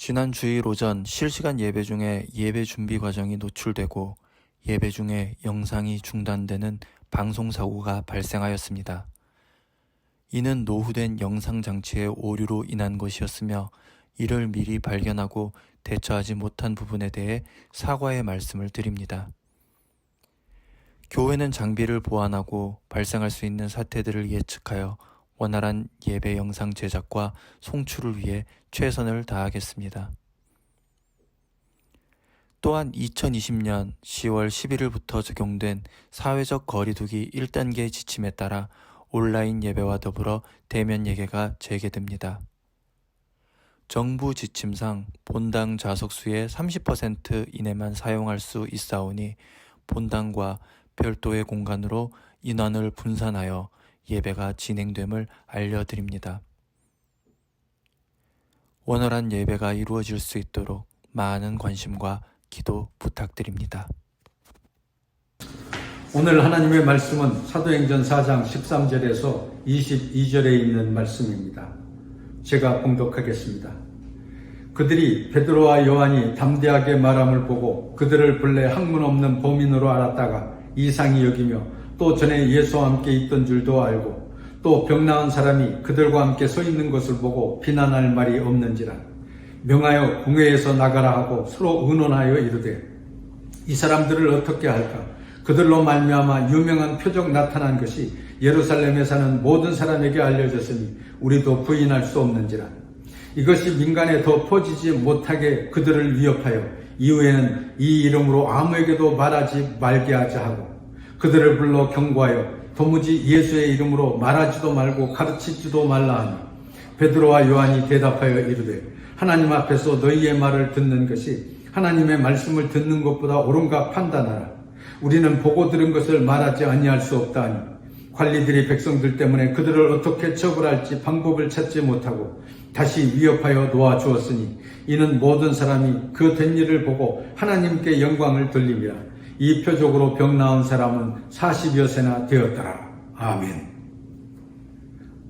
지난 주일 오전 실시간 예배 중에 예배 준비 과정이 노출되고 예배 중에 영상이 중단되는 방송 사고가 발생하였습니다. 이는 노후된 영상 장치의 오류로 인한 것이었으며 이를 미리 발견하고 대처하지 못한 부분에 대해 사과의 말씀을 드립니다. 교회는 장비를 보완하고 발생할 수 있는 사태들을 예측하여 원활한 예배 영상 제작과 송출을 위해 최선을 다하겠습니다. 또한 2020년 10월 11일부터 적용된 사회적 거리두기 1단계 지침에 따라 온라인 예배와 더불어 대면 예배가 재개됩니다. 정부 지침상 본당 좌석수의 30% 이내만 사용할 수 있사오니 본당과 별도의 공간으로 인원을 분산하여 예배가 진행됨을 알려드립니다. 원활한 예배가 이루어질 수 있도록 많은 관심과 기도 부탁드립니다. 오늘 하나님의 말씀은 사도행전 4장 13절에서 22절에 있는 말씀입니다. 제가 봉독하겠습니다. 그들이 베드로와 요한이 담대하게 말함을 보고 그들을 본래 학문 없는 범인으로 알았다가 이상히 여기며 또 전에 예수와 함께 있던 줄도 알고 또 병 나은 사람이 그들과 함께 서 있는 것을 보고 비난할 말이 없는지라 명하여 궁회에서 나가라 하고 서로 의논하여 이르되 이 사람들을 어떻게 할까? 그들로 말미암아 유명한 표적 나타난 것이 예루살렘에 사는 모든 사람에게 알려졌으니 우리도 부인할 수 없는지라. 이것이 민간에 더 퍼지지 못하게 그들을 위협하여 이후에는 이 이름으로 아무에게도 말하지 말게 하자 하고 그들을 불러 경고하여 도무지 예수의 이름으로 말하지도 말고 가르치지도 말라 하니 베드로와 요한이 대답하여 이르되 하나님 앞에서 너희의 말을 듣는 것이 하나님의 말씀을 듣는 것보다 옳은가 판단하라. 우리는 보고 들은 것을 말하지 아니할 수 없다 하니 관리들이 백성들 때문에 그들을 어떻게 처벌할지 방법을 찾지 못하고 다시 위협하여 놓아 주었으니 이는 모든 사람이 그 된 일을 보고 하나님께 영광을 돌림이라 이 표적으로 병 나은 사람은 40여 세나 되었더라. 아멘.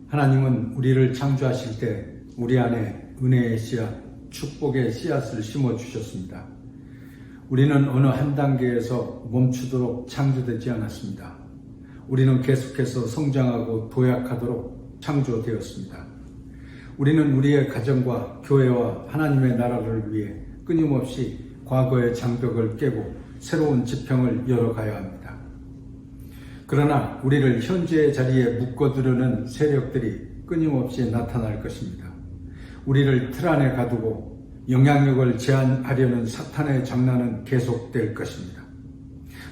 하나님은 우리를 창조하실 때 우리 안에 은혜의 씨앗, 축복의 씨앗을 심어 주셨습니다. 우리는 어느 한 단계에서 멈추도록 창조되지 않았습니다. 우리는 계속해서 성장하고 도약하도록 창조되었습니다. 우리는 우리의 가정과 교회와 하나님의 나라를 위해 끊임없이 과거의 장벽을 깨고 새로운 지평을 열어가야 합니다. 그러나 우리를 현재의 자리에 묶어두려는 세력들이 끊임없이 나타날 것입니다. 우리를 틀 안에 가두고 영향력을 제한하려는 사탄의 장난은 계속될 것입니다.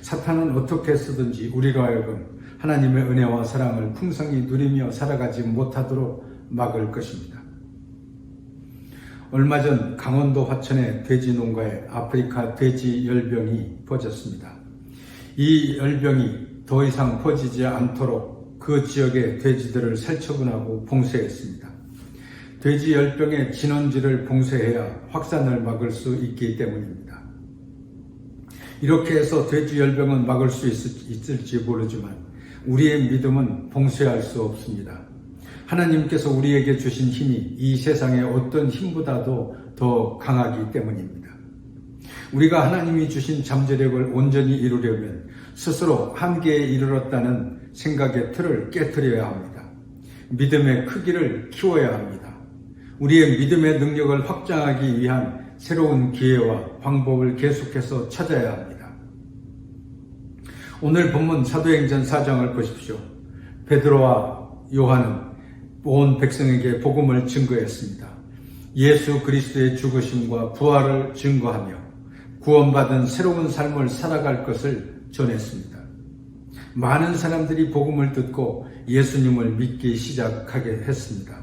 사탄은 어떻게 쓰든지 우리로 하여금 하나님의 은혜와 사랑을 풍성히 누리며 살아가지 못하도록 막을 것입니다. 얼마 전 강원도 화천의 돼지 농가에 아프리카 돼지 열병이 퍼졌습니다. 이 열병이 더 이상 퍼지지 않도록 그 지역의 돼지들을 살처분하고 봉쇄했습니다. 돼지 열병의 진원지를 봉쇄해야 확산을 막을 수 있기 때문입니다. 이렇게 해서 돼지 열병은 막을 수 있을지 모르지만 우리의 믿음은 봉쇄할 수 없습니다. 하나님께서 우리에게 주신 힘이 이 세상의 어떤 힘보다도 더 강하기 때문입니다. 우리가 하나님이 주신 잠재력을 온전히 이루려면 스스로 한계에 이르렀다는 생각의 틀을 깨뜨려야 합니다. 믿음의 크기를 키워야 합니다. 우리의 믿음의 능력을 확장하기 위한 새로운 기회와 방법을 계속해서 찾아야 합니다. 오늘 본문 사도행전 4장을 보십시오. 베드로와 요한은 온 백성에게 복음을 증거했습니다. 예수 그리스도의 죽으심과 부활을 증거하며 구원받은 새로운 삶을 살아갈 것을 전했습니다. 많은 사람들이 복음을 듣고 예수님을 믿기 시작하게 했습니다.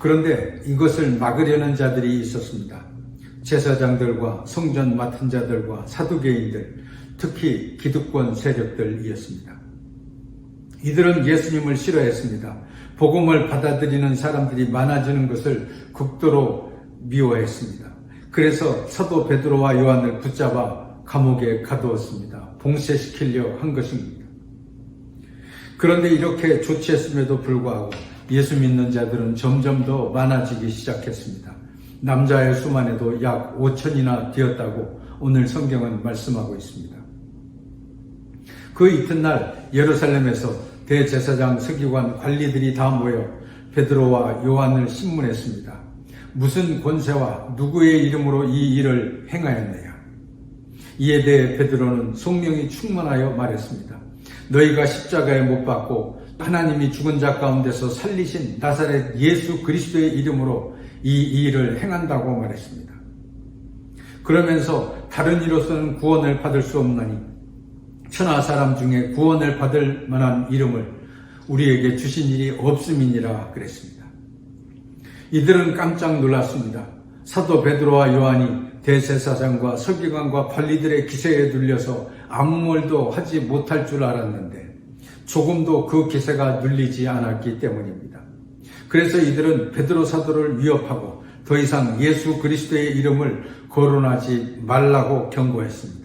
그런데 이것을 막으려는 자들이 있었습니다. 제사장들과 성전 맡은 자들과 사두개인들, 특히 기득권 세력들이었습니다. 이들은 예수님을 싫어했습니다. 복음을 받아들이는 사람들이 많아지는 것을 극도로 미워했습니다. 그래서 사도 베드로와 요한을 붙잡아 감옥에 가두었습니다. 봉쇄시키려 한 것입니다. 그런데 이렇게 조치했음에도 불구하고 예수 믿는 자들은 점점 더 많아지기 시작했습니다. 남자의 수만 해도 약 5천이나 되었다고 오늘 성경은 말씀하고 있습니다. 그 이튿날 예루살렘에서 대제사장 서기관 관리들이 다 모여 베드로와 요한을 신문했습니다. 무슨 권세와 누구의 이름으로 이 일을 행하였느냐? 이에 대해 베드로는 성령이 충만하여 말했습니다. 너희가 십자가에 못 박고 하나님이 죽은 자 가운데서 살리신 나사렛 예수 그리스도의 이름으로 이 일을 행한다고 말했습니다. 그러면서 다른 이로서는 구원을 받을 수 없나니 천하 사람 중에 구원을 받을 만한 이름을 우리에게 주신 일이 없음이니라 그랬습니다. 이들은 깜짝 놀랐습니다. 사도 베드로와 요한이 대제사장과 서기관과 관리들의 기세에 눌려서 아무 말도 하지 못할 줄 알았는데 조금도 그 기세가 눌리지 않았기 때문입니다. 그래서 이들은 베드로 사도를 위협하고 더 이상 예수 그리스도의 이름을 거론하지 말라고 경고했습니다.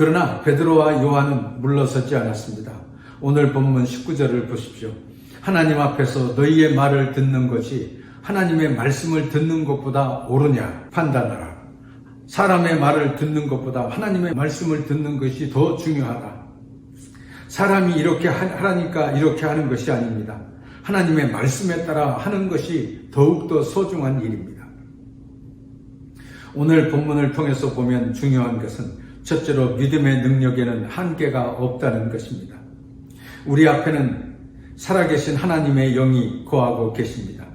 그러나 베드로와 요한은 물러서지 않았습니다. 오늘 본문 19절을 보십시오. 하나님 앞에서 너희의 말을 듣는 것이 하나님의 말씀을 듣는 것보다 옳으냐 판단하라. 사람의 말을 듣는 것보다 하나님의 말씀을 듣는 것이 더 중요하다. 사람이 이렇게 하라니까 이렇게 하는 것이 아닙니다. 하나님의 말씀에 따라 하는 것이 더욱더 소중한 일입니다. 오늘 본문을 통해서 보면 중요한 것은 첫째로 믿음의 능력에는 한계가 없다는 것입니다. 우리 앞에는 살아계신 하나님의 영이 거하고 계십니다.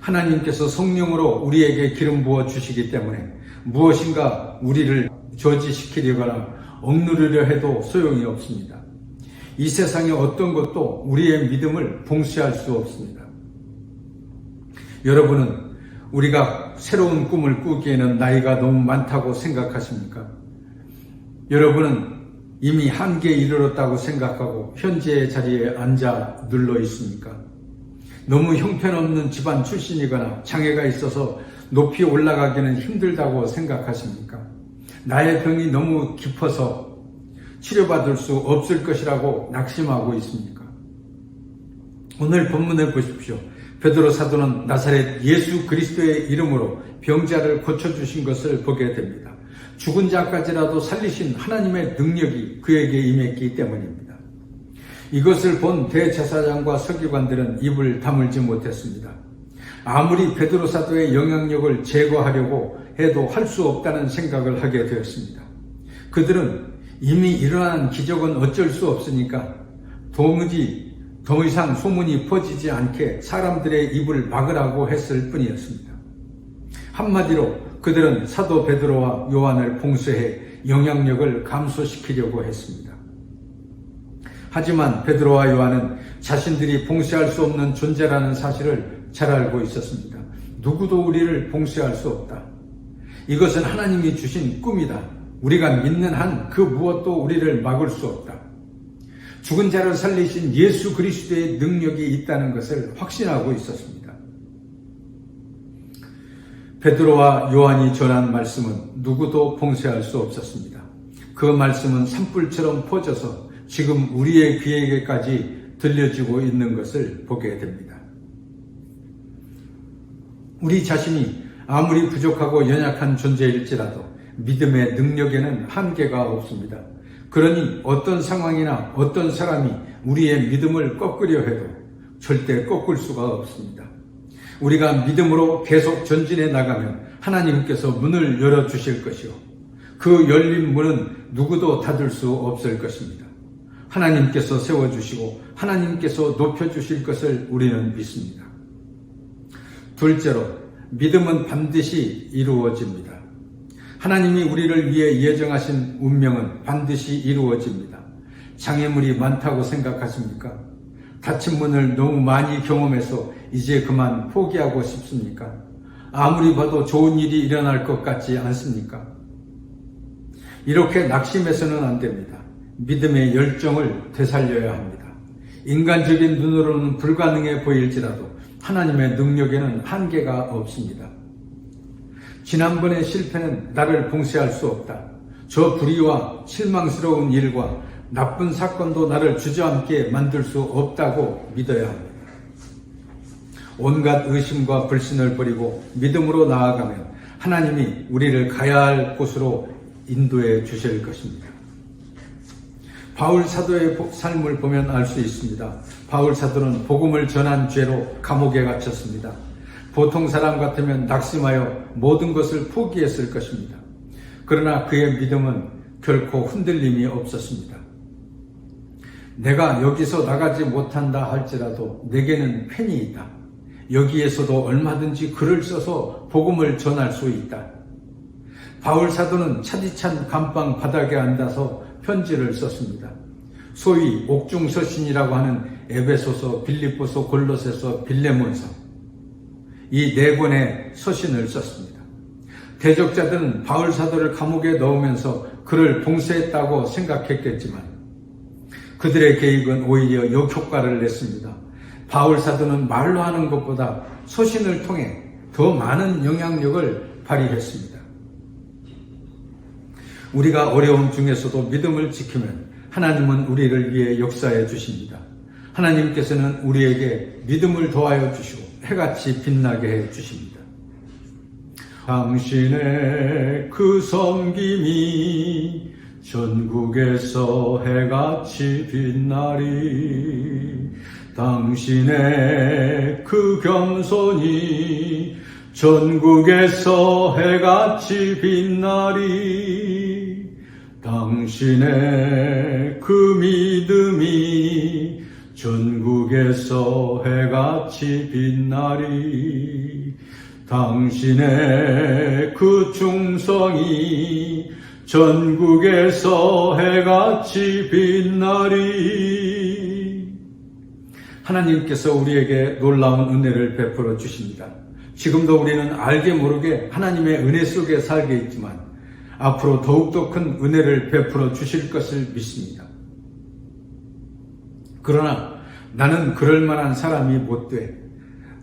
하나님께서 성령으로 우리에게 기름 부어 주시기 때문에 무엇인가 우리를 저지시키려거나 억누르려 해도 소용이 없습니다. 이 세상의 어떤 것도 우리의 믿음을 봉쇄할 수 없습니다. 여러분은 우리가 새로운 꿈을 꾸기에는 나이가 너무 많다고 생각하십니까? 여러분은 이미 한계에 이르렀다고 생각하고 현재의 자리에 앉아 눌러 있습니까? 너무 형편없는 집안 출신이거나 장애가 있어서 높이 올라가기는 힘들다고 생각하십니까? 나의 병이 너무 깊어서 치료받을 수 없을 것이라고 낙심하고 있습니까? 오늘 본문을 보십시오. 베드로 사도는 나사렛 예수 그리스도의 이름으로 병자를 고쳐주신 것을 보게 됩니다. 죽은 자까지라도 살리신 하나님의 능력이 그에게 임했기 때문입니다. 이것을 본 대제사장과 서기관들은 입을 다물지 못했습니다. 아무리 베드로 사도의 영향력을 제거하려고 해도 할 수 없다는 생각을 하게 되었습니다. 그들은 이미 일어난 기적은 어쩔 수 없으니까 도무지 더 이상 소문이 퍼지지 않게 사람들의 입을 막으라고 했을 뿐이었습니다. 한마디로 그들은 사도 베드로와 요한을 봉쇄해 영향력을 감소시키려고 했습니다. 하지만 베드로와 요한은 자신들이 봉쇄할 수 없는 존재라는 사실을 잘 알고 있었습니다. 누구도 우리를 봉쇄할 수 없다. 이것은 하나님이 주신 꿈이다. 우리가 믿는 한 그 무엇도 우리를 막을 수 없다. 죽은 자를 살리신 예수 그리스도의 능력이 있다는 것을 확신하고 있었습니다. 베드로와 요한이 전한 말씀은 누구도 봉쇄할 수 없었습니다. 그 말씀은 산불처럼 퍼져서 지금 우리의 귀에게까지 들려지고 있는 것을 보게 됩니다. 우리 자신이 아무리 부족하고 연약한 존재일지라도 믿음의 능력에는 한계가 없습니다. 그러니 어떤 상황이나 어떤 사람이 우리의 믿음을 꺾으려 해도 절대 꺾을 수가 없습니다. 우리가 믿음으로 계속 전진해 나가면 하나님께서 문을 열어 주실 것이요. 그 열린 문은 누구도 닫을 수 없을 것입니다. 하나님께서 세워주시고 하나님께서 높여주실 것을 우리는 믿습니다. 둘째로, 믿음은 반드시 이루어집니다. 하나님이 우리를 위해 예정하신 운명은 반드시 이루어집니다. 장애물이 많다고 생각하십니까? 닫힌 문을 너무 많이 경험해서 이제 그만 포기하고 싶습니까? 아무리 봐도 좋은 일이 일어날 것 같지 않습니까? 이렇게 낙심해서는 안 됩니다. 믿음의 열정을 되살려야 합니다. 인간적인 눈으로는 불가능해 보일지라도 하나님의 능력에는 한계가 없습니다. 지난번의 실패는 나를 봉쇄할 수 없다. 저 불의와 실망스러운 일과 나쁜 사건도 나를 주저앉게 만들 수 없다고 믿어야 합니다. 온갖 의심과 불신을 버리고 믿음으로 나아가면 하나님이 우리를 가야 할 곳으로 인도해 주실 것입니다. 바울 사도의 보- 삶을 보면 알 수 있습니다. 바울 사도는 복음을 전한 죄로 감옥에 갇혔습니다. 보통 사람 같으면 낙심하여 모든 것을 포기했을 것입니다. 그러나 그의 믿음은 결코 흔들림이 없었습니다. 내가 여기서 나가지 못한다 할지라도 내게는 펜이 있다. 여기에서도 얼마든지 글을 써서 복음을 전할 수 있다. 바울 사도는 차디찬 감방 바닥에 앉아서 편지를 썼습니다. 소위 옥중 서신이라고 하는 에베소서, 빌립보서, 골로새서, 빌레몬서 이 네 권의 서신을 썼습니다. 대적자들은 바울 사도를 감옥에 넣으면서 그를 봉쇄했다고 생각했겠지만 그들의 계획은 오히려 역효과를 냈습니다. 바울 사도는 말로 하는 것보다 서신을 통해 더 많은 영향력을 발휘했습니다. 우리가 어려움 중에서도 믿음을 지키면 하나님은 우리를 위해 역사해 주십니다. 하나님께서는 우리에게 믿음을 더하여 주시고 해같이 빛나게 해 주십니다. 당신의 그 섬김이 전국에서 해같이 빛나리. 당신의 그 겸손이 전국에서 해같이 빛나리. 당신의 그 믿음이 전국에서 해같이 빛나리. 당신의 그 충성이 전국에서 해같이 빛나리 하나님께서 우리에게 놀라운 은혜를 베풀어 주십니다. 지금도 우리는 알게 모르게 하나님의 은혜 속에 살게 있지만 앞으로 더욱더 큰 은혜를 베풀어 주실 것을 믿습니다. 그러나 나는 그럴 만한 사람이 못 돼.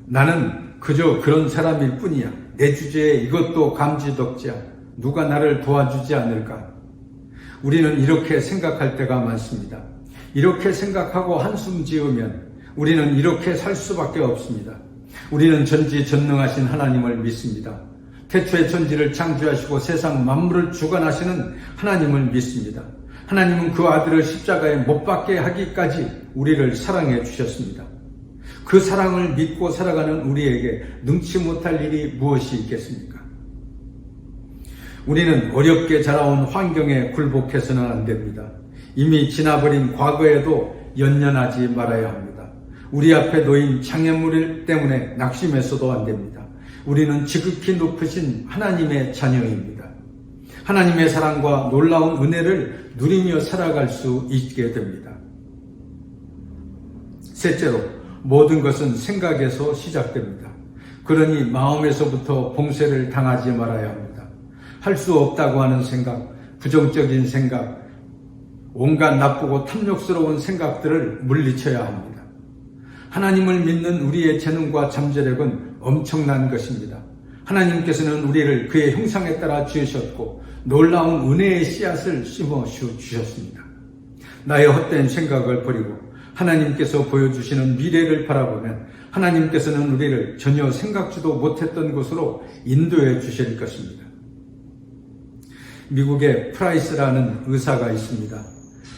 나는 그저 그런 사람일 뿐이야. 내 주제에 이것도 감지덕지야. 누가 나를 도와주지 않을까? 우리는 이렇게 생각할 때가 많습니다. 이렇게 생각하고 한숨 지으면 우리는 이렇게 살 수밖에 없습니다. 우리는 전지전능하신 하나님을 믿습니다. 태초에 천지를 창조하시고 세상 만물을 주관하시는 하나님을 믿습니다. 하나님은 그 아들을 십자가에 못 박게 하기까지 우리를 사랑해 주셨습니다. 그 사랑을 믿고 살아가는 우리에게 능치 못할 일이 무엇이 있겠습니까? 우리는 어렵게 자라온 환경에 굴복해서는 안 됩니다. 이미 지나버린 과거에도 연연하지 말아야 합니다. 우리 앞에 놓인 장애물 때문에 낙심해서도 안 됩니다. 우리는 지극히 높으신 하나님의 자녀입니다. 하나님의 사랑과 놀라운 은혜를 누리며 살아갈 수 있게 됩니다. 셋째로, 모든 것은 생각에서 시작됩니다. 그러니 마음에서부터 봉쇄를 당하지 말아야 합니다. 할 수 없다고 하는 생각, 부정적인 생각, 온갖 나쁘고 탐욕스러운 생각들을 물리쳐야 합니다. 하나님을 믿는 우리의 재능과 잠재력은 엄청난 것입니다. 하나님께서는 우리를 그의 형상에 따라 지으셨고 놀라운 은혜의 씨앗을 심어 주셨습니다. 나의 헛된 생각을 버리고 하나님께서 보여주시는 미래를 바라보면 하나님께서는 우리를 전혀 생각지도 못했던 곳으로 인도해 주실 것입니다. 미국에 프라이스라는 의사가 있습니다.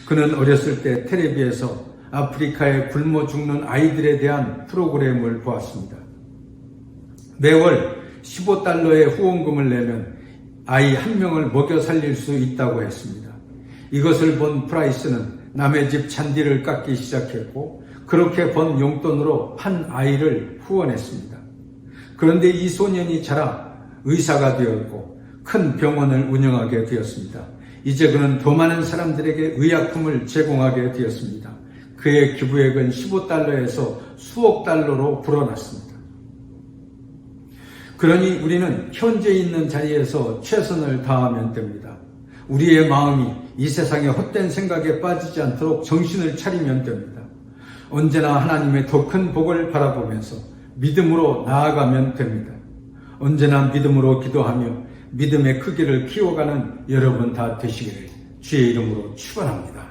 그는 어렸을 때 텔레비에서 아프리카에 굶어 죽는 아이들에 대한 프로그램을 보았습니다. 매월 15달러의 후원금을 내면 아이 한 명을 먹여 살릴 수 있다고 했습니다. 이것을 본 프라이스는 남의 집 잔디를 깎기 시작했고 그렇게 번 용돈으로 한 아이를 후원했습니다. 그런데 이 소년이 자라 의사가 되었고 큰 병원을 운영하게 되었습니다. 이제 그는 더 많은 사람들에게 의약품을 제공하게 되었습니다. 그의 기부액은 15달러에서 수억 달러로 불어났습니다. 그러니 우리는 현재 있는 자리에서 최선을 다하면 됩니다. 우리의 마음이 이 세상의 헛된 생각에 빠지지 않도록 정신을 차리면 됩니다. 언제나 하나님의 더 큰 복을 바라보면서 믿음으로 나아가면 됩니다. 언제나 믿음으로 기도하며 믿음의 크기를 키워가는 여러분 다 되시기를 주의 이름으로 축원합니다.